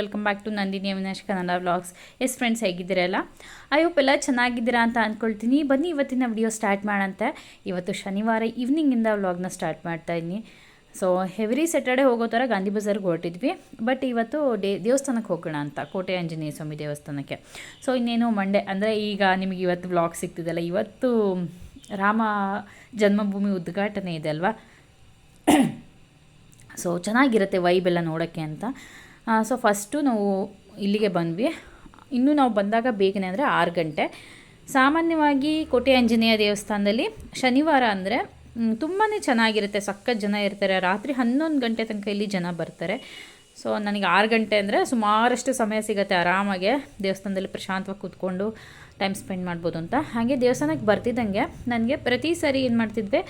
Welcome back to Nandini Avinash Kannada vlogs yes friends ಹೇಗಿದ್ದೀರಲ್ಲ I hope ಎಲ್ಲ ಚೆನ್ನಾಗಿದ್ದೀರಾ ಅಂತ ಅಂದ್ಕೊಳ್ತೀನಿ ಬನ್ನಿ, ಇವತ್ತಿನ ವಿಡಿಯೋ ಸ್ಟಾರ್ಟ್ ಮಾಡಂತೆ ಇವತ್ತು ಶನಿವಾರ ಈವ್ನಿಂಗಿಂದ ವ್ಲಾಗ್ನ ಸ್ಟಾರ್ಟ್ ಮಾಡ್ತಾ ಇದ್ದೀನಿ. ಸೊ ಎವ್ರಿ ಸ್ಯಾಟರ್ಡೆ ಹೋಗೋ ಥರ ಗಾಂಧಿ ಬಜಾರ್ಗೆ ಹೊರಟಿದ್ವಿ. ಬಟ್ ಇವತ್ತು ಡೇ ದೇವಸ್ಥಾನಕ್ಕೆ ಹೋಗೋಣ ಅಂತ, ಕೋಟೆ ಆಂಜನೇಯ ಸ್ವಾಮಿ ದೇವಸ್ಥಾನಕ್ಕೆ. ಸೊ ಇನ್ನೇನು ಮಂಡೇ ಅಂದರೆ ಈಗ ನಿಮಗೆ ಇವತ್ತು ವ್ಲಾಗ್ ಸಿಗ್ತಿದೆಯಲ್ಲ, ಇವತ್ತು ರಾಮ ಜನ್ಮಭೂಮಿ ಉದ್ಘಾಟನೆ ಇದೆ ಅಲ್ವಾ? ಸೊ ಚೆನ್ನಾಗಿರುತ್ತೆ ವೈಬ್ ಎಲ್ಲ ನೋಡೋಕ್ಕೆ ಅಂತ. ಸೊ ಫಸ್ಟು ನಾವು ಇಲ್ಲಿಗೆ ಬಂದ್ವಿ. ಇನ್ನೂ ನಾವು ಬಂದಾಗ ಬೇಗನೆ ಅಂದರೆ ಆರು ಗಂಟೆ. ಸಾಮಾನ್ಯವಾಗಿ ಕೋಟೆ ಆಂಜನೇಯ ದೇವಸ್ಥಾನದಲ್ಲಿ ಶನಿವಾರ ಅಂದರೆ ತುಂಬಾ ಚೆನ್ನಾಗಿರುತ್ತೆ. ಸಖತ್ ಜನ ಇರ್ತಾರೆ. ರಾತ್ರಿ ಹನ್ನೊಂದು ಗಂಟೆ ತನಕ ಇಲ್ಲಿ ಜನ ಬರ್ತಾರೆ. ಸೊ ನನಗೆ ಆರು ಗಂಟೆ ಅಂದರೆ ಸುಮಾರಷ್ಟು ಸಮಯ ಸಿಗುತ್ತೆ ಆರಾಮಾಗೆ ದೇವಸ್ಥಾನದಲ್ಲಿ ಪ್ರಶಾಂತವಾಗಿ ಕೂತ್ಕೊಂಡು ಟೈಮ್ ಸ್ಪೆಂಡ್ ಮಾಡ್ಬೋದು ಅಂತ. ಹಾಗೆ ದೇವಸ್ಥಾನಕ್ಕೆ ಬರ್ತಿದ್ದಂಗೆ ನನಗೆ ಪ್ರತಿ ಸರಿ ಏನು ಮಾಡ್ತಿದ್ವಿ,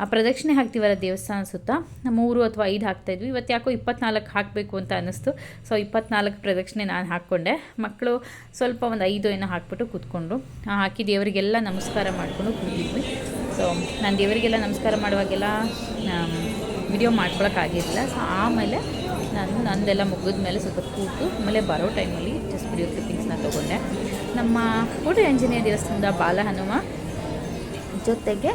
ಆ ಪ್ರದಕ್ಷಿಣೆ ಹಾಕ್ತೀವಲ್ಲ ದೇವಸ್ಥಾನ ಸುತ್ತ, ಮೂರು ಅಥವಾ ಐದು ಹಾಕ್ತಾಯಿದ್ವಿ ಇವತ್ತು ಯಾಕೋ ಇಪ್ಪತ್ನಾಲ್ಕು ಹಾಕಬೇಕು ಅಂತ ಅನ್ನಿಸ್ತು. ಸೊ ಇಪ್ಪತ್ನಾಲ್ಕು ಪ್ರದಕ್ಷಿಣೆ ನಾನು ಹಾಕ್ಕೊಂಡೆ. ಮಕ್ಕಳು ಸ್ವಲ್ಪ ಒಂದು ಐದು ಏನೋ ಹಾಕ್ಬಿಟ್ಟು ಕೂತ್ಕೊಂಡು ಹಾಕಿ ದೇವರಿಗೆಲ್ಲ ನಮಸ್ಕಾರ ಮಾಡಿಕೊಂಡು ಕೂತಿದ್ವಿ. ಸೊ ನಾನು ದೇವರಿಗೆಲ್ಲ ನಮಸ್ಕಾರ ಮಾಡುವಾಗೆಲ್ಲ ವಿಡಿಯೋ ಮಾಡ್ಕೊಳಕ್ಕಾಗಿರಲಿಲ್ಲ. ಸೊ ಆಮೇಲೆ ನಾನು ನಂದೆಲ್ಲ ಮುಗಿದ ಮೇಲೆ ಸ್ವಲ್ಪ ಕೂತು, ಆಮೇಲೆ ಬರೋ ಟೈಮಲ್ಲಿ ಜಸ್ಟ್ ವಿಡಿಯೋ ಕ್ಲಿಪ್ಪಿಂಗ್ಸ್ನ ತೊಗೊಂಡೆ. ನಮ್ಮ ಕೋಟೆ ಆಂಜನೇಯ ದೇವಸ್ಥಾನದ ಬಾಲ ಹನುಮ ಜೊತೆಗೆ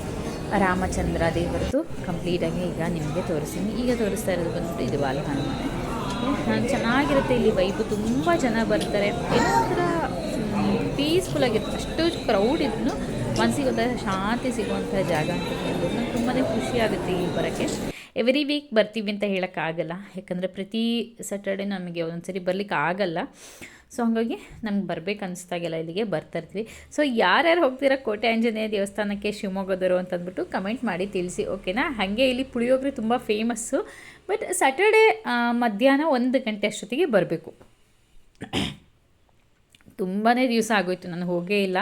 ರಾಮಚಂದ್ರ ದೇವರದು ಕಂಪ್ಲೀಟಾಗಿ ಈಗ ನಿಮಗೆ ತೋರಿಸ್ತೀನಿ. ಈಗ ತೋರಿಸ್ತಾ ಇರೋದು ಬಂದ್ಬಿಟ್ಟು ಇದು ಬಾಲ ಹನುಮನೆ ನಾನು ಚೆನ್ನಾಗಿರುತ್ತೆ ಇಲ್ಲಿ ವೈಬು ತುಂಬ ಜನ ಬರ್ತಾರೆ. ಏನೋ ಒಂಥರ ಪೀಸ್ಫುಲ್ ಆಗಿರುತ್ತೆ. ಅಷ್ಟು ಕ್ರೌಡ್ ಇದ್ರೂ ಮನಸ್ಸಿಗೆ ಶಾಂತಿ ಸಿಗುವಂಥ ಜಾಗ ಅಂತ ಹೇಳ್ಬೋದು. ನಂಗೆ ತುಂಬಾ ಖುಷಿ ಆಗುತ್ತೆ ಇಲ್ಲಿ ಬರೋಕ್ಕೆ. ಎವ್ರಿ ವೀಕ್ ಬರ್ತೀವಿ ಅಂತ ಹೇಳೋಕ್ಕಾಗಲ್ಲ. ಯಾಕಂದರೆ ಪ್ರತಿ ಸ್ಯಾಟರ್ಡೆ ನಮಗೆ ಒಂದೊಂದ್ಸರಿ ಬರ್ಲಿಕ್ಕೆ ಆಗಲ್ಲ. ಸೊ ಹಾಗಾಗಿ ನಮ್ಗೆ ಬರಬೇಕು ಅನಿಸ್ದಾಗೆಲ್ಲ ಇಲ್ಲಿಗೆ ಬರ್ತಾಯಿರ್ತೀವಿ ಸೊ ಯಾರ್ಯಾರು ಹೋಗ್ತೀರಾ? ಕೋಟೆ ಆಂಜನೇಯ ದೇವಸ್ಥಾನಕ್ಕೆ ಶಿವಮೊಗ್ಗದವರು ಅಂತ ಅಂದ್ಬಿಟ್ಟು ಕಮೆಂಟ್ ಮಾಡಿ ತಿಳಿಸಿ ಓಕೆನಾ ಹಾಗೆ ಇಲ್ಲಿ ಪುಳಿಯೋಗರೆ ತುಂಬ ಫೇಮಸ್ಸು ಬಟ್ ಸ್ಯಾಟರ್ಡೆ ಮಧ್ಯಾಹ್ನ ಒಂದು ಗಂಟೆ ಅಷ್ಟೊತ್ತಿಗೆ ಬರಬೇಕು. ತುಂಬಾ ದಿವಸ ಆಗೋಯ್ತು, ನಾನು ಹೋಗೇ ಇಲ್ಲ.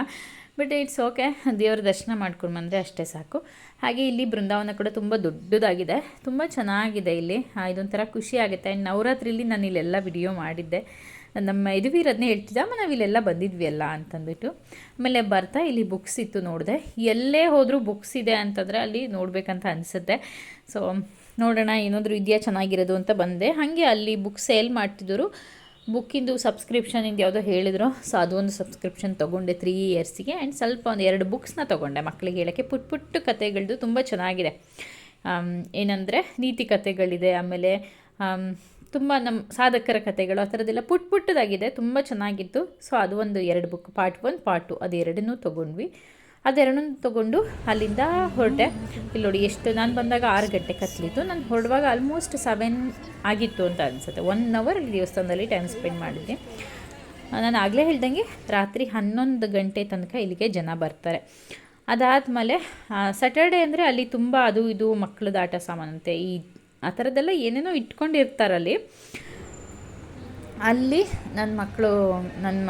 ಬಟ್ ಇಟ್ಸ್ ಓಕೆ ದೇವರ ದರ್ಶನ ಮಾಡ್ಕೊಂಡು ಬಂದರೆ ಅಷ್ಟೇ ಸಾಕು. ಹಾಗೆ ಇಲ್ಲಿ ಬೃಂದಾವನ ಕೂಡ ತುಂಬ ದೊಡ್ಡದಾಗಿದೆ. ತುಂಬ ಚೆನ್ನಾಗಿದೆ ಇಲ್ಲಿ. ಇದೊಂಥರ ಖುಷಿ ಆಗುತ್ತೆ. ಆ್ಯಂಡ್ ನವರಾತ್ರಿಲಿ ನಾನು ಇಲ್ಲೆಲ್ಲ ವಿಡಿಯೋ ಮಾಡಿದ್ದೆ. ನಮ್ಮ ಯದುವೀರದನ್ನೇ ಹೇಳ್ತಿದ್ದ ಆಮೇಲೆ ನಾವು ಇಲ್ಲೆಲ್ಲ ಬಂದಿದ್ವಿ ಅಲ್ಲ ಅಂತಂದ್ಬಿಟ್ಟು. ಆಮೇಲೆ ಬರ್ತಾ ಇಲ್ಲಿ ಬುಕ್ಸ್ ಇತ್ತು ನೋಡಿದೆ. ಎಲ್ಲೇ ಹೋದರೂ ಬುಕ್ಸ್ ಇದೆ ಅಂತಂದರೆ ಅಲ್ಲಿ ನೋಡಬೇಕಂತ ಅನಿಸುತ್ತೆ. ಸೊ ನೋಡೋಣ, ಏನಾದರೂ ಇದೆಯಾ, ಚೆನ್ನಾಗಿರೋದು ಅಂತ ಬಂದೆ. ಹಾಗೆ ಅಲ್ಲಿ ಬುಕ್ ಸೇಲ್ ಮಾಡ್ತಿದ್ದರು ಬುಕ್ಕಿಂದು ಸಬ್ಸ್ಕ್ರಿಪ್ಷನಿಂದ ಯಾವುದೋ ಹೇಳಿದ್ರು. ಸೊ ಅದೊಂದು ಸಬ್ಸ್ಕ್ರಿಪ್ಷನ್ ತೊಗೊಂಡೆ ತ್ರೀ ಇಯರ್ಸಿಗೆ ಆ್ಯಂಡ್ ಸ್ವಲ್ಪ ಒಂದು ಎರಡು ಬುಕ್ಸ್ನ ತೊಗೊಂಡೆ. ಮಕ್ಕಳಿಗೆ ಹೇಳೋಕ್ಕೆ ಪುಟ್ ಪುಟ್ಟ ಕತೆಗಳದ್ದು ತುಂಬ ಚೆನ್ನಾಗಿದೆ. ಏನಂದರೆ ನೀತಿ ಕತೆಗಳಿದೆ ಆಮೇಲೆ ಆಮ್, ತುಂಬ ನಮ್ಮ ಸಾಧಕರ ಕತೆಗಳು ಆ ಥರದ್ದೆಲ್ಲ ಪುಟ್ ಪುಟ್ಟದಾಗಿದೆ ತುಂಬ ಚೆನ್ನಾಗಿತ್ತು. ಸೊ ಅದು ಒಂದು ಎರಡು book part one part two ಅದು ಎರಡನ್ನೂ ತೊಗೊಂಡ್ವಿ. ಅದೆರಡನ್ನೂ ತೊಗೊಂಡು ಅಲ್ಲಿಂದ ಹೊರಟೆ. ಇಲ್ಲಿ ನೋಡಿ, ಎಷ್ಟು ನಾನು ಬಂದಾಗ ಆರು ಗಂಟೆ ಕತ್ಲಿತ್ತು. ನಾನು ಹೊರಡುವಾಗ ಆಲ್ಮೋಸ್ಟ್ ಸೆವೆನ್ ಆಗಿತ್ತು ಅಂತ ಅನಿಸುತ್ತೆ. ಒನ್ ಅವರ್ ಇಲ್ಲಿ ದೇವಸ್ಥಾನದಲ್ಲಿ ಟೈಮ್ ಸ್ಪೆಂಡ್ ಮಾಡಿದ್ದೆ ನಾನು ಆಗಲೇ ಹೇಳ್ದಂಗೆ ರಾತ್ರಿ ಹನ್ನೊಂದು ಗಂಟೆ ತನಕ ಇಲ್ಲಿಗೆ ಜನ ಬರ್ತಾರೆ. ಅದಾದಮೇಲೆ ಸ್ಯಾಟರ್ಡೇ ಅಂದರೆ ಅಲ್ಲಿ ತುಂಬ ಅದು ಇದು ಮಕ್ಕಳದ ಆಟ ಸಾಮಾನಂತೆ. ಈ, ಆ ಥರದ್ದೆಲ್ಲ ಏನೇನೋ ಇಟ್ಕೊಂಡಿರ್ತಾರಲ್ಲಿ, ಅಲ್ಲಿ ನನ್ನ ಮಕ್ಕಳು, ನನ್ನ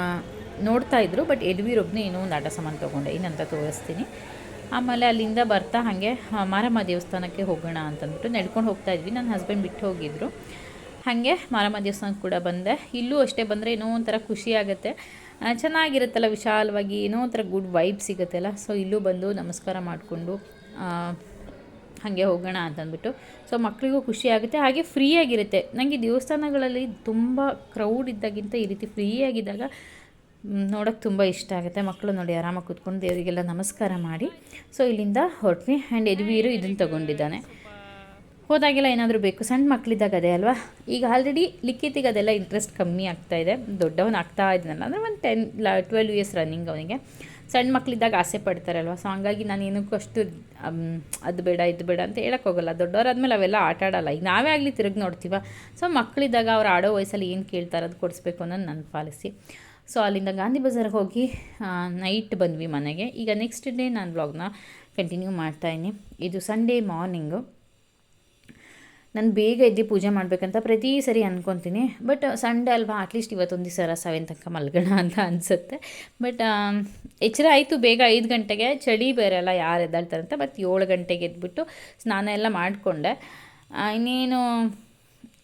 ನೋಡ್ತಾ ಇದ್ರು ಬಟ್ ಯದುವೀರೊಬ್ಬನೇ ಏನೋ ಒಂದು ಆಟ ಸಾಮಾನು ತೊಗೊಂಡೆ ಏನಂತ ತೋರಿಸ್ತೀನಿ. ಆಮೇಲೆ ಅಲ್ಲಿಂದ ಬರ್ತಾ ಹಾಗೆ ಮಾರಮ್ಮ ದೇವಸ್ಥಾನಕ್ಕೆ ಹೋಗೋಣ ಅಂತಂದ್ಬಿಟ್ಟು ನಡ್ಕೊಂಡು ಹೋಗ್ತಾ ಇದ್ವಿ. ನನ್ನ ಹಸ್ಬೆಂಡ್ ಬಿಟ್ಟು ಹೋಗಿದ್ರು. ಹಾಗೆ ಮಾರಮ್ಮ ದೇವಸ್ಥಾನಕ್ಕೆ ಕೂಡ ಬಂದೆ. ಇಲ್ಲೂ ಅಷ್ಟೇ ಬಂದರೆ ಏನೋ ಒಂಥರ ಖುಷಿ ಆಗುತ್ತೆ. ಚೆನ್ನಾಗಿರುತ್ತಲ್ಲ, ವಿಶಾಲವಾಗಿ ಏನೋ ಒಂಥರ ಗುಡ್ ವೈಬ್ ಸಿಗುತ್ತಲ್ಲ ಸೊ ಇಲ್ಲೂ ಬಂದು ನಮಸ್ಕಾರ ಮಾಡಿಕೊಂಡು ಹಾಗೆ ಹೋಗೋಣ ಅಂತಂದ್ಬಿಟ್ಟು. ಸೊ ಮಕ್ಕಳಿಗೂ ಖುಷಿ ಆಗುತ್ತೆ. ಹಾಗೆ ಫ್ರೀಯಾಗಿರುತ್ತೆ ನನಗೆ ದೇವಸ್ಥಾನಗಳಲ್ಲಿ ತುಂಬ ಕ್ರೌಡ್ ಇದ್ದಾಗಿಂತ ಈ ರೀತಿ ಫ್ರೀಯಾಗಿದ್ದಾಗ ನೋಡೋಕ್ಕೆ ತುಂಬ ಇಷ್ಟ ಆಗುತ್ತೆ. ಮಕ್ಕಳು ನೋಡಿ ಆರಾಮಾಗಿ ಕೂತ್ಕೊಂಡು ದೇವರಿಗೆಲ್ಲ ನಮಸ್ಕಾರ ಮಾಡಿ. ಸೊ ಇಲ್ಲಿಂದ ಹೊರಟ್ವಿ. ಆ್ಯಂಡ್ ಯದುವೀರು ಇದನ್ನು ತೊಗೊಂಡಿದ್ದಾನೆ. ಹೋದಾಗೆಲ್ಲ ಏನಾದರೂ ಬೇಕು. ಸಣ್ಣ ಮಕ್ಕಳಿದ್ದಾಗ ಅದೇ ಅಲ್ವಾ? ಈಗ ಆಲ್ರೆಡಿ ಲಿಖಿತಿಗೆ ಅದೆಲ್ಲ ಇಂಟ್ರೆಸ್ಟ್ ಕಮ್ಮಿ ಆಗ್ತಾ ಇದೆ. ದೊಡ್ಡವನು ಆಗ್ತಾ ಇದ್ದಾನಲ್ಲ. ಅಂದರೆ ಒಂದು ಟೆನ್ ಲ ಟ್ವೆಲ್ವ್ ಇಯರ್ಸ್ ರನ್ನಿಂಗ್ ಅವನಿಗೆ. ಸಣ್ಣ ಮಕ್ಕಳಿದ್ದಾಗ ಆಸೆ ಪಡ್ತಾರಲ್ವ? ಸೊ ಹಂಗಾಗಿ ನಾನು ಏನಕ್ಕೂ ಅಷ್ಟು ಅದು ಬೇಡ, ಇದು ಬೇಡ ಅಂತ ಹೇಳೋಕ್ಕೋಗಲ್ಲ ದೊಡ್ಡವರಾದ್ಮೇಲೆ ಅವೆಲ್ಲ ಆಟ ಆಡಲ್ಲ. ಈಗ ನಾವೇ ಆಗಲಿ ತಿರುಗಿ ನೋಡ್ತೀವ. ಸೊ ಮಕ್ಕಳಿದ್ದಾಗ ಅವ್ರು ಆಡೋ ವಯಸ್ಸಲ್ಲಿ ಏನು ಕೇಳ್ತಾರೆ ಅದು ಕೊಡಿಸ್ಬೇಕು ಅನ್ನೋದು ನನ್ನ ಪಾಲಿಸಿ. ಸೊ ಅಲ್ಲಿಂದ ಗಾಂಧಿ ಬಜಾರ್ಗೆ ಹೋಗಿ ನೈಟ್ ಬಂದ್ವಿ ಮನೆಗೆ. ಈಗ ನೆಕ್ಸ್ಟ್ ಡೇ ನಾನು ವ್ಲಾಗ್ನ ಕಂಟಿನ್ಯೂ ಮಾಡ್ತಾಯಿನಿ ಇದು ಸಂಡೇ ಮಾರ್ನಿಂಗು ನಾನು ಬೇಗ ಎದ್ದು ಪೂಜೆ ಮಾಡಬೇಕಂತ ಪ್ರತಿ ಸರಿ ಅಂದ್ಕೊತೀನಿ ಬಟ್ ಸಂಡೇ ಅಲ್ವಾ ಅಟ್ಲೀಸ್ಟ್ ಇವತ್ತೊಂದು ದಿವಸ ಸೆವೆನ್ ತನಕ ಮಲ್ಗೋಣ ಅಂತ ಅನಿಸುತ್ತೆ. ಬಟ್ ಎಚ್ಚರ ಆಯಿತು, ಬೇಗ ಐದು ಗಂಟೆಗೆ. ಚಳಿ ಬೇರೆಲ್ಲ ಯಾರು ಎದ್ದಾಳ್ತಾರಂತ ಮತ್ತು ಏಳು ಗಂಟೆಗೆ ಎದ್ಬಿಟ್ಟು ಸ್ನಾನ ಎಲ್ಲ ಮಾಡಿಕೊಂಡೆ. ಇನ್ನೇನು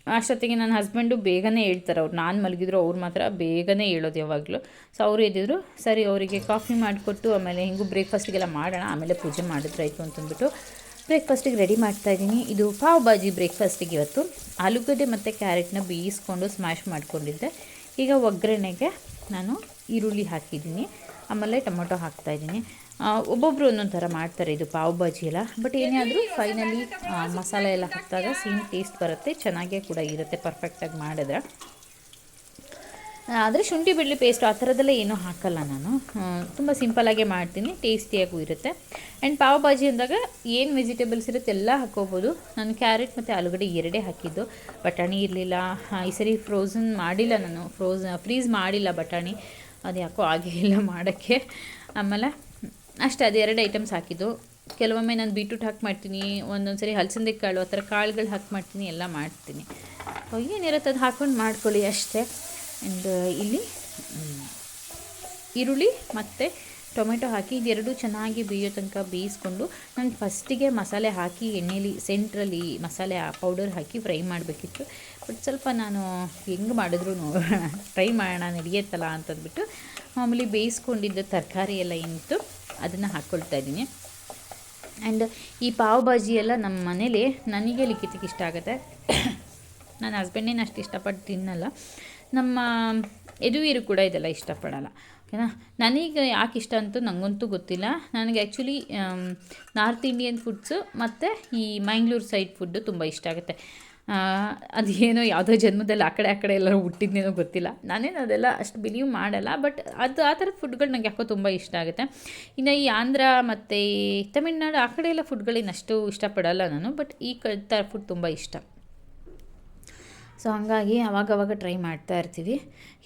ಅಷ್ಟೊತ್ತಿಗೆ ನನ್ನ ಹಸ್ಬೆಂಡು ಬೇಗನೆ ಹೇಳ್ತಾರೆ ಅವ್ರು. ನಾನು ಮಲಗಿದ್ರು ಅವ್ರು ಮಾತ್ರ ಬೇಗನೆ ಹೇಳೋದು ಯಾವಾಗಲೂ. ಸೊ ಅವರು ಎದ್ದಿದ್ರು, ಸರಿ, ಅವರಿಗೆ ಕಾಫಿ ಮಾಡಿಕೊಟ್ಟು ಆಮೇಲೆ ಹೆಂಗೂ ಬ್ರೇಕ್ಫಾಸ್ಟಿಗೆಲ್ಲ ಮಾಡೋಣ, ಆಮೇಲೆ ಪೂಜೆ ಮಾಡಿದ್ರಾಯ್ತು ಅಂತಂದ್ಬಿಟ್ಟು ಬ್ರೇಕ್ಫಾಸ್ಟಿಗೆ ರೆಡಿ ಮಾಡ್ತಾ ಇದ್ದೀನಿ. ಇದು ಪಾವ್ ಭಾಜಿ ಬ್ರೇಕ್ಫಾಸ್ಟಿಗೆ ಇವತ್ತು. ಆಲೂಗಡ್ಡೆ ಮತ್ತು ಕ್ಯಾರೆಟ್ನ ಬೇಯಿಸ್ಕೊಂಡು ಸ್ಮ್ಯಾಶ್ ಮಾಡ್ಕೊಂಡಿದ್ದೆ. ಈಗ ಒಗ್ಗರಣೆಗೆ ನಾನು ಈರುಳ್ಳಿ ಹಾಕಿದ್ದೀನಿ. ಆಮೇಲೆ ಟೊಮೊಟೊ ಹಾಕ್ತಾಯಿದ್ದೀನಿ ಒಬ್ಬೊಬ್ಬರು ಒಂದೊಂದು ಥರ ಮಾಡ್ತಾರೆ ಇದು ಪಾವ್ ಬಾಜಿ ಎಲ್ಲ. ಬಟ್ ಏನೇ ಫೈನಲಿ ಮಸಾಲೆ ಎಲ್ಲ ಹಾಕಿದಾಗ ಸೇಮ್ ಟೇಸ್ಟ್ ಬರುತ್ತೆ, ಚೆನ್ನಾಗೇ ಕೂಡ ಇರುತ್ತೆ ಪರ್ಫೆಕ್ಟಾಗಿ ಮಾಡಿದ್ರೆ. ಆದರೆ ಶುಂಠಿ ಬೆಳ್ಳಿ ಪೇಸ್ಟ್ ಆ ಥರದ್ದೆಲ್ಲ ಏನೂ ಹಾಕಲ್ಲ ನಾನು. ತುಂಬ ಸಿಂಪಲಾಗೇ ಮಾಡ್ತೀನಿ ಟೇಸ್ಟಿಯಾಗೂ ಇರುತ್ತೆ. ಆ್ಯಂಡ್ ಪಾವ್ ಭಾಜಿ ಅಂದಾಗ ಏನು ವೆಜಿಟೇಬಲ್ಸ್ ಇರುತ್ತೆ ಎಲ್ಲ ಹಾಕೋಬೋದು. ನಾನು ಕ್ಯಾರೆಟ್ ಮತ್ತು ಆಲೂಗಡ್ಡೆ ಎರಡೇ ಹಾಕಿದ್ದು. ಬಟಾಣಿ ಇರಲಿಲ್ಲ ಈ ಸರಿ ಫ್ರೋಝನ್ ಮಾಡಿಲ್ಲ ನಾನು. ಫ್ರೋಝನ್ ಫ್ರೀಸ್ ಮಾಡಿಲ್ಲ ಬಟಾಣಿ. ಅದು ಯಾಕೋ ಆಗೇ ಇಲ್ಲ ಮಾಡೋಕ್ಕೆ. ಆಮೇಲೆ ಅಷ್ಟೇ, ಅದು ಎರಡು ಐಟಮ್ಸ್ ಹಾಕಿದ್ದು. ಕೆಲವೊಮ್ಮೆ ನಾನು ಬೀಟ್ರೂಟ್ ಹಾಕಿ ಮಾಡ್ತೀನಿ ಒಂದೊಂದು ಸರಿ ಹಲಸಂದೆ ಕಾಳು, ಆ ಥರ ಕಾಳುಗಳು ಹಾಕಿ ಮಾಡ್ತೀನಿ, ಎಲ್ಲ ಮಾಡ್ತೀನಿ. ಏನಿರುತ್ತೆ ಅದು ಹಾಕ್ಕೊಂಡು ಮಾಡ್ಕೊಳ್ಳಿ ಅಷ್ಟೇ. ಆ್ಯಂಡ್ ಇಲ್ಲಿ, ಈರುಳ್ಳಿ ಮತ್ತು ಟೊಮೆಟೊ ಹಾಕಿ, ಇದೆರಡು ಚೆನ್ನಾಗಿ ಬೇಯೋ ತನಕ ಬೇಯಿಸ್ಕೊಂಡು, ನಾನು ಫಸ್ಟಿಗೆ ಮಸಾಲೆ ಹಾಕಿ, ಎಣ್ಣೆಲಿ ಸೆಂಟ್ರಲ್ಲಿ ಮಸಾಲೆ ಪೌಡರ್ ಹಾಕಿ ಫ್ರೈ ಮಾಡಬೇಕಿತ್ತು. ಬಟ್ ಸ್ವಲ್ಪ ನಾನು ಹೆಂಗೆ ಮಾಡಿದ್ರು ನೋಡೋಣ ಟ್ರೈ ಮಾಡೋಣ, ನಡೆಯುತ್ತಲ್ಲ ಅಂತಂದ್ಬಿಟ್ಟು, ಮಾಮೂಲಿ ಬೇಯಿಸ್ಕೊಂಡಿದ್ದ ತರಕಾರಿ ಎಲ್ಲ ಏನಿತ್ತು ಅದನ್ನು ಹಾಕ್ಕೊಳ್ತಾ ಇದ್ದೀನಿ. ಆ್ಯಂಡ್ ಈ ಪಾವ್ ಭಾಜಿ ಎಲ್ಲ ನಮ್ಮ ಮನೇಲಿ ನನಗೆ ಲಿಖಿತಕ್ಕೆ ಇಷ್ಟ ಆಗುತ್ತೆ. ನನ್ನ ಹಸ್ಬೆಂಡೇನು ಅಷ್ಟು ಇಷ್ಟಪಟ್ಟು ತಿನ್ನಲ್ಲ. ನಮ್ಮ ಯದುವೀರು ಕೂಡ ಇದೆಲ್ಲ ಇಷ್ಟಪಡಲ್ಲ. ಓಕೆನಾ? ನನಗೆ ಯಾಕೆ ಇಷ್ಟ ಅಂತೂ ನನಗಂತೂ ಗೊತ್ತಿಲ್ಲ. ನನಗೆ ಆ್ಯಕ್ಚುಲಿ ನಾರ್ತ್ ಇಂಡಿಯನ್ ಫುಡ್ಸು ಮತ್ತು ಈ ಮ್ಯಾಂಗ್ಳೂರ್ ಸೈಡ್ ಫುಡ್ಡು ತುಂಬ ಇಷ್ಟ ಆಗುತ್ತೆ. ಅದೇನೋ ಯಾವುದೋ ಜನ್ಮದಲ್ಲಿ ಆ ಕಡೆ ಆ ಕಡೆ ಎಲ್ಲರೂ ಹುಟ್ಟಿದ್ದೇನೋ ಗೊತ್ತಿಲ್ಲ. ನಾನೇನು ಅದೆಲ್ಲ ಅಷ್ಟು ಬಿಲೀವ್ ಮಾಡಲ್ಲ ಬಟ್ ಅದು ಆ ಥರದ ಫುಡ್ಗಳು ನಂಗೆ ಯಾಕೋ ತುಂಬ ಇಷ್ಟ ಆಗುತ್ತೆ. ಇನ್ನು ಈ ಆಂಧ್ರ ಮತ್ತು ತಮಿಳ್ನಾಡು ಆ ಕಡೆ ಎಲ್ಲ ಫುಡ್ಗಳೇನು ಅಷ್ಟು ಇಷ್ಟಪಡಲ್ಲ ನಾನು ಬಟ್ ಈ ಥರ ಫುಡ್ ತುಂಬ ಇಷ್ಟ. ಸೊ ಹಾಗಾಗಿ ಅವಾಗವಾಗ ಟ್ರೈ ಮಾಡ್ತಾ ಇರ್ತೀವಿ.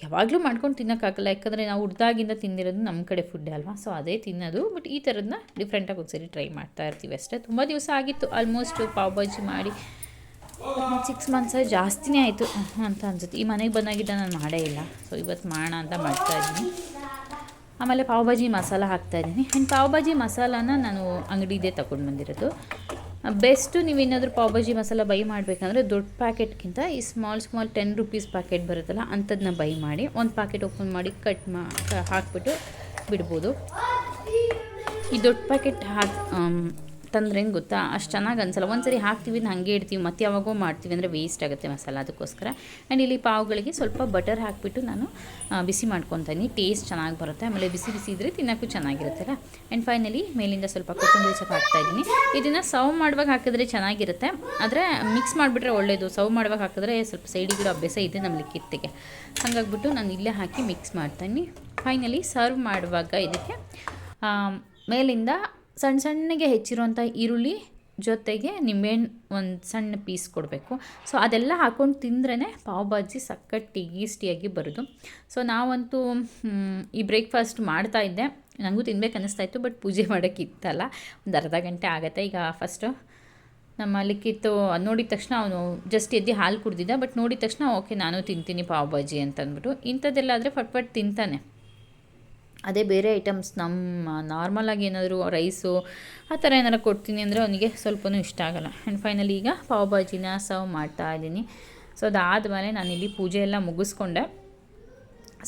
ಯಾವಾಗಲೂ ಮಾಡ್ಕೊಂಡು ತಿನ್ನೋಕ್ಕಾಗಲ್ಲ, ಯಾಕಂದರೆ ನಾವು ಹುಡ್ದಾಗಿಂದ ತಿಂದಿರೋದು ನಮ್ಮ ಕಡೆ ಫುಡ್ ಅಲ್ವಾ? ಸೊ ಅದೇ ತಿನ್ನೋದು ಬಟ್ ಈ ಥರದನ್ನ ಡಿಫ್ರೆಂಟಾಗಿ ಒಂದ್ಸರಿ ಟ್ರೈ ಮಾಡ್ತಾ ಇರ್ತೀವಿ ಅಷ್ಟೇ. ತುಂಬ ದಿವಸ ಆಗಿತ್ತು ಆಲ್ಮೋಸ್ಟ್ ಪಾವ್ ಭಾಜಿ ಮಾಡಿ. ಸಿಕ್ಸ್ ಮಂತ್ಸ್ ಜಾಸ್ತಿನೇ ಆಯಿತು. ಅಂತ ಅನ್ಸುತ್ತೆ. ಈ ಮನೆಗೆ ಬಂದಾಗಿದ್ದ ನಾನು ಮಾಡೇ ಇಲ್ಲ. ಸೊ ಇವತ್ತು ಮಾಡೋಣ ಅಂತ ಮಾಡ್ತಾ ಇದ್ದೀನಿ. ಆಮೇಲೆ ಪಾವ್ ಭಾಜಿ ಮಸಾಲ ಹಾಕ್ತಾಯಿದ್ದೀನಿ ಆ್ಯಂಡ್ ಪಾವ್ ಭಾಜಿ ಮಸಾಲಾನ ನಾನು ಅಂಗಡಿದೇ ತಗೊಂಡು ಬಂದಿರೋದು. ಬೆಸ್ಟು ನೀವೇನಾದರೂ ಪಾವ್ ಭಾಜಿ ಮಸಾಲ ಬೈ ಮಾಡಬೇಕಂದ್ರೆ ದೊಡ್ಡ ಪ್ಯಾಕೆಟ್ಗಿಂತ ಈ small small ten rupees packet ಬರುತ್ತಲ್ಲ ಅಂಥದ್ದನ್ನ ಬೈ ಮಾಡಿ, ಒಂದು ಪ್ಯಾಕೆಟ್ ಓಪನ್ ಮಾಡಿ ಕಟ್ ಮಾ ಹಾಕ್ಬಿಟ್ಟು ಬಿಡ್ಬೋದು. ಈ ದೊಡ್ಡ ಪ್ಯಾಕೆಟ್ ಹಾಕಿ ತಂದ್ರೇನು ಗೊತ್ತಾ? ಅಷ್ಟು ಚೆನ್ನಾಗಿ ಅನ್ಸಲ್ಲ. ಒಂದ್ಸರಿ ಹಾಕ್ತೀವಿ ಹಾಗೆ ಇಡ್ತೀವಿ, ಮತ್ತೆ ಯಾವಾಗೋ ಮಾಡ್ತೀವಿ ಅಂದರೆ ವೇಸ್ಟ್ ಆಗುತ್ತೆ ಮಸಾಲ ಅದಕ್ಕೋಸ್ಕರ. ಆ್ಯಂಡ್ ಇಲ್ಲಿ ಪಾವುಗಳಿಗೆ ಸ್ವಲ್ಪ ಬಟರ್ ಹಾಕಿಬಿಟ್ಟು ನಾನು ಬಿಸಿ ಮಾಡ್ಕೊತೀನಿ. ಟೇಸ್ಟ್ ಚೆನ್ನಾಗಿ ಬರುತ್ತೆ. ಆಮೇಲೆ ಬಿಸಿ ಬಿಸಿ ಇದ್ದರೆ ತಿನ್ನೋಕ್ಕೂ ಚೆನ್ನಾಗಿರುತ್ತಲ್ಲ. ಆ್ಯಂಡ್ ಫೈನಲಿ ಮೇಲಿಂದ ಸ್ವಲ್ಪ ಕೊತ್ತಂಬರಿ ಸೊಪ್ಪು ಹಾಕ್ತಾಯಿದ್ದೀನಿ. ಇದನ್ನು ಸರ್ವ್ ಮಾಡುವಾಗ ಹಾಕಿದ್ರೆ ಚೆನ್ನಾಗಿರುತ್ತೆ. ಆದರೆ ಮಿಕ್ಸ್ ಮಾಡಿಬಿಟ್ರೆ ಒಳ್ಳೆಯದು ಸರ್ವ್ ಮಾಡುವಾಗ ಹಾಕಿದ್ರೆ ಸ್ವಲ್ಪ ಸೈಡಿಗಿರೋ ಅಭ್ಯಾಸ ಇದೆ ನಮ್ಮಲ್ಲಿ ಲಿಕ್ಕಿತ್ತಿಗೆ ಹಾಗಾಗ್ಬಿಟ್ಟು ನಾನು ಇಲ್ಲೇ ಹಾಕಿ ಮಿಕ್ಸ್ ಮಾಡ್ತೀನಿ. ಫೈನಲಿ ಸರ್ವ್ ಮಾಡುವಾಗ ಇದಕ್ಕೆ ಮೇಲಿಂದ ಸಣ್ಣ ಸಣ್ಣಗೆ ಹೆಚ್ಚಿರುವಂಥ ಈರುಳ್ಳಿ ಜೊತೆಗೆ ನಿಂಬೆಹಣ್ಣು ಒಂದು ಸಣ್ಣ ಪೀಸ್ ಕೊಡಬೇಕು. ಸೊ, ಅದೆಲ್ಲ ಹಾಕ್ಕೊಂಡು ತಿಂದ್ರೇ ಪಾವ್ ಭಾಜಿ ಸಕ್ಕತ್ ಟೇಸ್ಟಿಯಾಗಿ ಬರೋದು. ಸೊ, ನಾವಂತೂ ಈ ಬ್ರೇಕ್ಫಾಸ್ಟ್ ಮಾಡ್ತಾ ಇದ್ದೆ. ನನಗೂ ತಿನ್ಬೇಕು ಅನ್ನಿಸ್ತಾ ಇತ್ತು ಬಟ್ ಪೂಜೆ ಮಾಡೋಕ್ಕಿತ್ತಲ್ಲ ಒಂದು ಅರ್ಧ ಗಂಟೆ ಆಗುತ್ತೆ. ಈಗ ಫಸ್ಟು ನಮ್ಮ ಲಿಕ್ಕಿತ್ತು ನೋಡಿದ ತಕ್ಷಣ ಅವನು ಜಸ್ಟ್ ಎದ್ದು ಹಾಲು ಕುಡ್ದಿದ್ದ, ಬಟ್ ನೋಡಿದ ತಕ್ಷಣ ಓಕೆ, ನಾನು ತಿಂತೀನಿ ಪಾವ್ ಭಾಜಿ ಅಂತಂದ್ಬಿಟ್ಟು. ಇಂಥದ್ದೆಲ್ಲ ಆದರೆ ಫಟ್ ಫಟ್ ತಿಂತಾನೆ. ಅದೇ ಬೇರೆ ಐಟಮ್ಸ್ ನಮ್ಮ ನಾರ್ಮಲಾಗಿ ಏನಾದರೂ ರೈಸು ಆ ಥರ ಏನಾರು ಕೊಡ್ತೀನಿ ಅಂದರೆ ಅವನಿಗೆ ಸ್ವಲ್ಪನೂ ಇಷ್ಟ ಆಗಲ್ಲ. ಆ್ಯಂಡ್ ಫೈನಲಿ ಈಗ ಪಾವ್ ಭಾಜಿನ ಸರ್ವ್ ಮಾಡ್ತಾ ಇದ್ದೀನಿ. ಸೊ ಅದಾದಮೇಲೆ ನಾನಿಲ್ಲಿ ಪೂಜೆ ಎಲ್ಲ ಮುಗಿಸ್ಕೊಂಡೆ.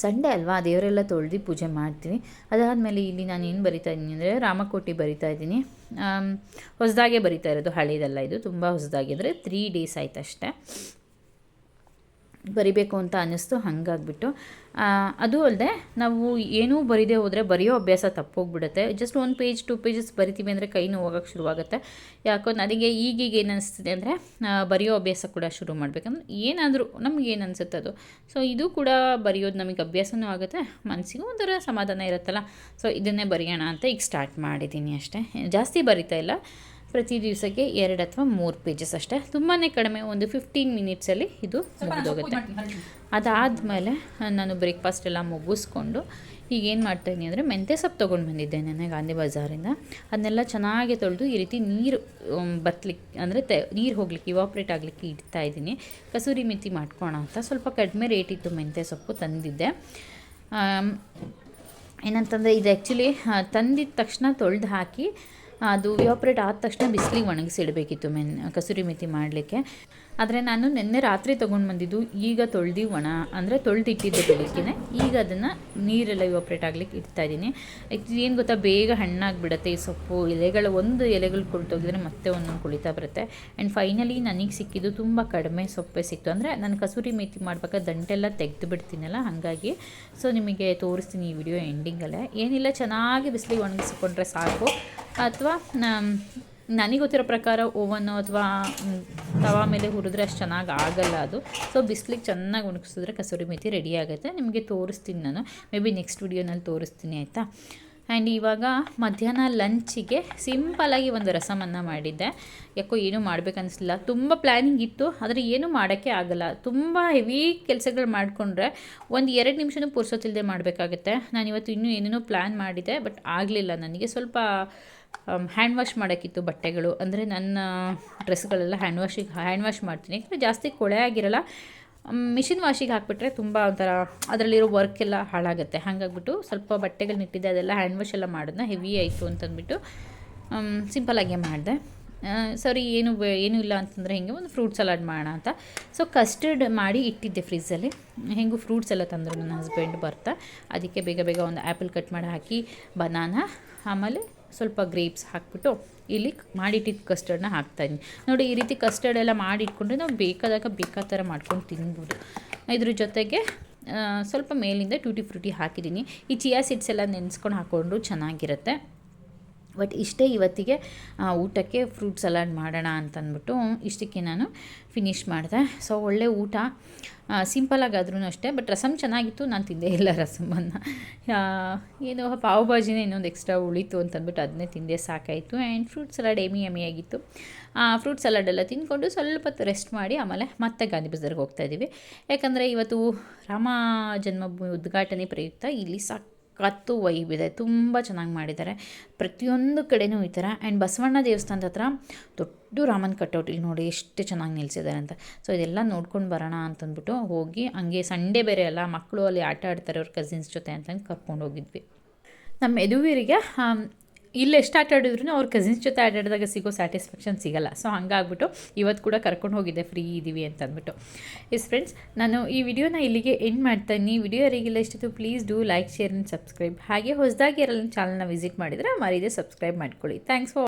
ಸಂಡೇ ಅಲ್ವಾ, ದೇವರೆಲ್ಲ ತೊಳೆದು ಪೂಜೆ ಮಾಡ್ತೀನಿ ಅದಾದಮೇಲೆ ಇಲ್ಲಿ ನಾನು ಏನು ಬರಿತಾ ಇದ್ದೀನಿ ಅಂದರೆ ರಾಮಕೋಟಿ ಬರಿತಾ ಇದ್ದೀನಿ. ಹೊಸದಾಗೆ ಬರಿತಾ ಇರೋದು ಹಳೇದಲ್ಲ ಇದು, ತುಂಬ ಹೊಸದಾಗಿದ್ರೆ ತ್ರೀ ಡೇಸ್ ಆಯ್ತು ಅಷ್ಟೇ ಬರಿಬೇಕು ಅಂತ ಅನ್ನಿಸ್ತು, ಹಾಗಾಗ್ಬಿಟ್ಟು ಅದು ಅಲ್ಲದೆ ನಾವು ಏನೂ ಬರೀದೇ ಹೋದರೆ ಬರೆಯೋ ಅಭ್ಯಾಸ ತಪ್ಪೋಗ್ಬಿಡುತ್ತೆ. ಜಸ್ಟ್ ಒಂದು ಪೇಜ್ ಟು ಪೇಜಸ್ ಬರಿತೀವಿ ಅಂದರೆ ಕೈ ನೋವಾಗಕ್ಕೆ ಶುರುವಾಗುತ್ತೆ. ಯಾಕೋ ನನಗೆ ಈಗೀಗ ಏನು ಅನಿಸ್ತಿದೆ ಅಂದರೆ ಬರೆಯೋ ಅಭ್ಯಾಸ ಕೂಡ ಶುರು ಮಾಡಬೇಕಂದ್ರೆ ಏನಾದರೂ ನಮ್ಗೆ ಏನು ಅನಿಸುತ್ತೆ ಅದು? ಸೊ ಇದು ಕೂಡ ಬರೆಯೋದು ನಮಗೆ ಅಭ್ಯಾಸನೂ ಆಗುತ್ತೆ. ಮನಸ್ಸಿಗೂ ಒಂಥರ ಸಮಾಧಾನ ಇರುತ್ತಲ್ಲ. ಸೊ ಇದನ್ನೇ ಬರೆಯೋಣ ಅಂತ ಈಗ ಸ್ಟಾರ್ಟ್ ಮಾಡಿದ್ದೀನಿ ಅಷ್ಟೇ. ಜಾಸ್ತಿ ಬರಿತಾ ಇಲ್ಲ. ಪ್ರತಿ ದಿವಸಕ್ಕೆ ಎರಡು ಅಥವಾ ಮೂರು ಪೇಜಸ್ ಅಷ್ಟೇ. ತುಂಬಾ ಕಡಿಮೆ ಒಂದು ಫಿಫ್ಟೀನ್ ಮಿನಿಟ್ಸಲ್ಲಿ ಇದು ಮುಗಿದೋಗುತ್ತೆ. ಅದಾದಮೇಲೆ ನಾನು ಬ್ರೇಕ್ಫಾಸ್ಟ್ ಎಲ್ಲ ಮುಗಿಸ್ಕೊಂಡು ಈಗ ಏನು ಮಾಡ್ತಾಯಿದ್ದೀನಿ ಅಂದರೆ ಮೆಂತ್ಯ ಸೊಪ್ಪು ತೊಗೊಂಡು ಬಂದಿದ್ದೆ ನೆನ್ನೆ ಗಾಂಧಿ ಬಜಾರಿಂದ. ಅದನ್ನೆಲ್ಲ ಚೆನ್ನಾಗಿ ತೊಳೆದು ಈ ರೀತಿ ನೀರು ಬತ್ತಲಿಕ್ಕೆ ಅಂದರೆ ತೆ ನೀರು ಹೋಗ್ಲಿಕ್ಕೆ ಇವಾಪ್ರೇಟ್ ಆಗಲಿಕ್ಕೆ ಇಡ್ತಾ ಇದ್ದೀನಿ. ಕಸೂರಿ ಮೆಥಿ ಮಾಡ್ಕೋಣ ಅಂತ ಸ್ವಲ್ಪ ಕಡಿಮೆ ರೇಟ್ ಇತ್ತು ಮೆಂತ್ಯ ಸೊಪ್ಪು ತಂದಿದ್ದೆ. ಏನಂತಂದರೆ ಇದು ಆ್ಯಕ್ಚುಲಿ ತಂದಿದ ತಕ್ಷಣ ತೊಳೆದು ಹಾಕಿ ಅದು ವ್ಯಾಪ್ರೇಟ್ ಆದ ತಕ್ಷಣ ಬಿಸಿಲಿಗೆ ಒಣಗಿಸಿಡಬೇಕಿತ್ತು ಮೆನ್, ಕಸೂರಿ ಮೆಥಿ ಮಾಡಲಿಕ್ಕೆ. ಆದರೆ ನಾನು ನಿನ್ನೆ ರಾತ್ರಿ ತೊಗೊಂಡು ಬಂದಿದ್ದು ಈಗ ತೊಳೆದು ಒಣ, ಅಂದರೆ ತೊಳೆದಿಟ್ಟಿದ್ದೆ ಬೆಳಿಗ್ಗೆನೆ. ಈಗ ಅದನ್ನು ನೀರೆಲ್ಲ ವ್ಯಾಪ್ರೇಟ್ ಆಗಲಿಕ್ಕೆ ಇಡ್ತಾ ಇದ್ದೀನಿ. ಏನು ಗೊತ್ತಾ, ಬೇಗ ಹಣ್ಣಾಗಿಬಿಡತ್ತೆ ಈ ಸೊಪ್ಪು. ಎಲೆಗಳು, ಒಂದು ಎಲೆಗಳು ಕೊಳ್ತೋಗಿದ್ರೆ ಮತ್ತೆ ಒಂದೊಂದು ಕುಳಿತಾ ಬರುತ್ತೆ. ಆ್ಯಂಡ್ ಫೈನಲಿ ನನಗೆ ಸಿಕ್ಕಿದ್ದು ತುಂಬ ಕಡಿಮೆ ಸೊಪ್ಪೆ ಸಿಕ್ತು. ಅಂದರೆ ನಾನು ಕಸೂರಿ ಮೇಥಿ ಮಾಡ್ಬೇಕಾದ್ರೆ ದಂಟೆಲ್ಲ ತೆಗೆದು ಬಿಡ್ತೀನಲ್ಲ ಹಾಗಾಗಿ. ಸೊ ನಿಮಗೆ ತೋರಿಸ್ತೀನಿ ಈ ವಿಡಿಯೋ ಎಂಡಿಂಗಲ್ಲೇ ಏನಿಲ್ಲ, ಚೆನ್ನಾಗಿ ಬಿಸಿಲಿಗೆ ಒಣಗಿಸಿಕೊಂಡ್ರೆ ಸಾಕು. ಅಥವಾ ನನಗೆ ಗೊತ್ತಿರೋ ಪ್ರಕಾರ ಓವನ್ನು ಅಥವಾ ತವಾ ಮೇಲೆ ಹುರಿದ್ರೆ ಅಷ್ಟು ಚೆನ್ನಾಗಿ ಆಗಲ್ಲ ಅದು. ಸೊ ಬಿಸಿಲಿಗೆ ಚೆನ್ನಾಗಿ ಒಣಗಿಸಿದ್ರೆ ಕಸೂರಿ ಮೇಥಿ ರೆಡಿ ಆಗುತ್ತೆ. ನಿಮಗೆ ತೋರಿಸ್ತೀನಿ ನಾನು. ಮೇ ಬಿ ನೆಕ್ಸ್ಟ್ ವಿಡಿಯೋನಲ್ಲಿ ತೋರಿಸ್ತೀನಿ, ಆಯಿತಾ? ಆ್ಯಂಡ್ ಇವಾಗ ಮಧ್ಯಾಹ್ನ ಲಂಚಿಗೆ ಸಿಂಪಲಾಗಿ ಒಂದು ರಸಮನ್ನ ಮಾಡಿದ್ದೆ. ಯಾಕೋ ಏನೂ ಮಾಡಬೇಕನ್ನಿಸ್ಲಿಲ್ಲ ತುಂಬ ಪ್ಲ್ಯಾನಿಂಗ್ ಇತ್ತು, ಆದರೆ ಏನೂ ಮಾಡೋಕ್ಕೆ ಆಗಲ್ಲ. ತುಂಬ ಹೆವಿ ಕೆಲಸಗಳು ಮಾಡಿಕೊಂಡ್ರೆ ಒಂದು ಎರಡು ನಿಮಿಷನೂ ಪುರ್ಸೊತ್ತಿಲ್ಲದೆ ಮಾಡಬೇಕಾಗುತ್ತೆ. ನಾನು ಇವತ್ತು ಇನ್ನೂ ಏನೇನೋ ಪ್ಲ್ಯಾನ್ ಮಾಡಿದೆ ಬಟ್ ಆಗಲಿಲ್ಲ ನನಗೆ. ಸ್ವಲ್ಪ ಹ್ಯಾಂಡ್ ವಾಶ್ ಮಾಡೋಕ್ಕಿತ್ತು ಬಟ್ಟೆಗಳು. ಅಂದರೆ ನನ್ನ ಡ್ರೆಸ್ಗಳೆಲ್ಲ ಹ್ಯಾಂಡ್ ವಾಶಿಗೆ ಹ್ಯಾಂಡ್ ವಾಶ್ ಮಾಡ್ತೀನಿ. ಯಾಕಂದರೆ ಜಾಸ್ತಿ ಕೊಳೆ ಆಗಿರಲ್ಲ ಮಿಷಿನ್ ವಾಶಿಗೆ ಹಾಕ್ಬಿಟ್ರೆ ತುಂಬ ಒಂಥರ ಅದರಲ್ಲಿರೋ ವರ್ಕ್ ಎಲ್ಲ ಹಾಳಾಗುತ್ತೆ. ಹಾಗಾಗ್ಬಿಟ್ಟು ಸ್ವಲ್ಪ ಬಟ್ಟೆಗಳನ್ನಿಟ್ಟಿದ್ದೆ ಅದೆಲ್ಲ ಹ್ಯಾಂಡ್ ವಾಶ್ ಎಲ್ಲ ಮಾಡೋದನ್ನ ಹೆವಿ ಆಯಿತು ಅಂತಂದ್ಬಿಟ್ಟು ಸಿಂಪಲಾಗೆ ಮಾಡಿದೆ. ಸರಿ, ಏನು ಏನೂ ಇಲ್ಲ ಅಂತಂದರೆ ಹೇಗೆ ಒಂದು ಫ್ರೂಟ್ ಸಲಾಡ್ ಮಾಡೋಣ ಅಂತ. ಸೊ ಕಸ್ಟರ್ಡ್ ಮಾಡಿ ಇಟ್ಟಿದ್ದೆ ಫ್ರಿಜ್ಜಲ್ಲಿ ಹೆಂಗೂ ಫ್ರೂಟ್ಸ್ ಎಲ್ಲ ತಂದರು ನನ್ನ ಹಸ್ಬೆಂಡ್ ಬರ್ತಾ. ಅದಕ್ಕೆ ಬೇಗ ಬೇಗ ಒಂದು ಆ್ಯಪಲ್ ಕಟ್ ಮಾಡಿ ಹಾಕಿ ಬನಾನ ಆಮೇಲೆ ಸ್ವಲ್ಪ ಗ್ರೇಪ್ಸ್ ಹಾಕ್ಬಿಟ್ಟು ಇಲ್ಲಿ ಮಾಡಿಟ್ಟಿದ್ದ ಕಸ್ಟರ್ಡನ್ನ ಹಾಕ್ತಾಯಿದ್ದೀನಿ ನೋಡಿ, ಈ ರೀತಿ ಕಸ್ಟರ್ಡ್ ಎಲ್ಲ ಮಾಡಿಟ್ಕೊಂಡ್ರೆ ನಾವು ಬೇಕಾದಾಗ ಬೇಕಾದ ಥರ ಮಾಡ್ಕೊಂಡು ತಿನ್ಬೋದು. ಇದ್ರ ಜೊತೆಗೆ ಸ್ವಲ್ಪ ಮೇಲಿಂದ ಟ್ಯೂಟಿ ಫ್ರೂಟಿ ಹಾಕಿದ್ದೀನಿ. ಈ ಚಿಯಾ ಸೀಡ್ಸ್ ಎಲ್ಲ ನೆನೆಸ್ಕೊಂಡು ಹಾಕ್ಕೊಂಡ್ರು ಚೆನ್ನಾಗಿರುತ್ತೆ. ಬಟ್ ಇಷ್ಟೇ ಇವತ್ತಿಗೆ ಊಟಕ್ಕೆ ಫ್ರೂಟ್ ಸಲಾಡ್ ಮಾಡೋಣ ಅಂತಂದ್ಬಿಟ್ಟು ಇಷ್ಟಕ್ಕೆ ನಾನು ಫಿನಿಷ್ ಮಾಡಿದೆ. ಸೊ ಒಳ್ಳೆ ಊಟ. ಸಿಂಪಲಾಗಾದ್ರೂ ಅಷ್ಟೇ ಬಟ್ ರಸಮ್ ಚೆನ್ನಾಗಿತ್ತು. ನಾನು ತಿಂದೇ ಇಲ್ಲ ರಸಮನ್ನು. ಏನೋ ಪಾವ್ ಭಾಜಿನೇ ಇನ್ನೊಂದು ಎಕ್ಸ್ಟ್ರಾ ಉಳಿತು ಅಂತಂದ್ಬಿಟ್ಟು ಅದನ್ನೇ ತಿಂದೇ, ಸಾಕಾಯಿತು. ಆ್ಯಂಡ್ ಫ್ರೂಟ್ ಸಲಾಡ್ ಎಮಿ ಎಮಿ ಆಗಿತ್ತು. ಫ್ರೂಟ್ ಸಲಾಡೆಲ್ಲ ತಿಂದ್ಕೊಂಡು ಸ್ವಲ್ಪ ಹೊತ್ತು ರೆಸ್ಟ್ ಮಾಡಿ, ಆಮೇಲೆ ಮತ್ತೆ ಗಾಂಧಿ ಬಜಾರ್ಗೆ ಹೋಗ್ತಾಯಿದ್ದೀವಿ ಯಾಕಂದರೆ ಇವತ್ತು ರಾಮ ಜನ್ಮಭೂಮಿ ಉದ್ಘಾಟನೆ ಪ್ರಯುಕ್ತ. ಇಲ್ಲಿ ಸಾಕು ಕತ್ತು ವೈಬಿದೆ ತುಂಬ ಚೆನ್ನಾಗಿ ಮಾಡಿದ್ದಾರೆ. ಪ್ರತಿಯೊಂದು ಕಡೆನೂ ಈ ಥರ. ಆ್ಯಂಡ್ ಬಸವಣ್ಣ ದೇವಸ್ಥಾನದ ಹತ್ರ ದೊಡ್ಡ ರಾಮನ ಕಟೌಟ್ ಇಲ್ಲಿ ನೋಡಿ ಎಷ್ಟು ಚೆನ್ನಾಗಿ ನಿಲ್ಲಿಸಿದ್ದಾರೆ ಅಂತ. ಸೊ ಇದೆಲ್ಲ ನೋಡ್ಕೊಂಡು ಬರೋಣ ಅಂತಂದ್ಬಿಟ್ಟು ಹೋಗಿ ಹಂಗೆ ಸಂಡೇ ಬೇರೆ ಅಲ್ಲ, ಮಕ್ಕಳು ಅಲ್ಲಿ ಆಟ ಆಡ್ತಾರೆ ಅವ್ರ ಕಸಿನ್ಸ್ ಜೊತೆ ಅಂತಂದು ಕರ್ಕೊಂಡು ಹೋಗಿದ್ವಿ. ನಮ್ಮ ಯದುವೀರಿಗೆ ಇಲ್ಲಿ ಎಷ್ಟು ಆಟ ಆಡಿದ್ರು ಅವ್ರ ಕಸಿನ್ಸ್ ಜೊತೆ ಆಟಾಡಿದಾಗ ಸಿಗೋ ಸ್ಯಾಟಿಸ್ಫ್ಯಾಕ್ಷನ್ ಸಿಗಲ್ಲ. ಸೊ ಹಂಗಾಗ್ಬಿಟ್ಟು ಇವತ್ತು ಕೂಡ ಕರ್ಕೊಂಡು ಹೋಗಿದ್ದೆ ಫ್ರೀ ಇದ್ದೀವಿ ಅಂತ ಅಂದ್ಬಿಟ್ಟು ಎಸ್ ಫ್ರೆಂಡ್ಸ್ ನಾನು ಈ ವಿಡಿಯೋನ ಇಲ್ಲಿಗೆ ಎಂಡ್ ಮಾಡ್ತೀನಿ. ವಿಡಿಯೋ ಯಾರಿಗೆಲ್ಲ ಇಷ್ಟಿತ್ತು please do like share and subscribe ಹಾಗೆ ಹೊಸದಾಗಿ ಯಾರೆಲ್ಲ ಚಾನಲ್ನ ವಿಸಿಟ್ ಮಾಡಿದರೆ ಮರೀದೆ ಸಬ್ಸ್ಕ್ರೈಬ್ ಮಾಡ್ಕೊಳ್ಳಿ. Thanks for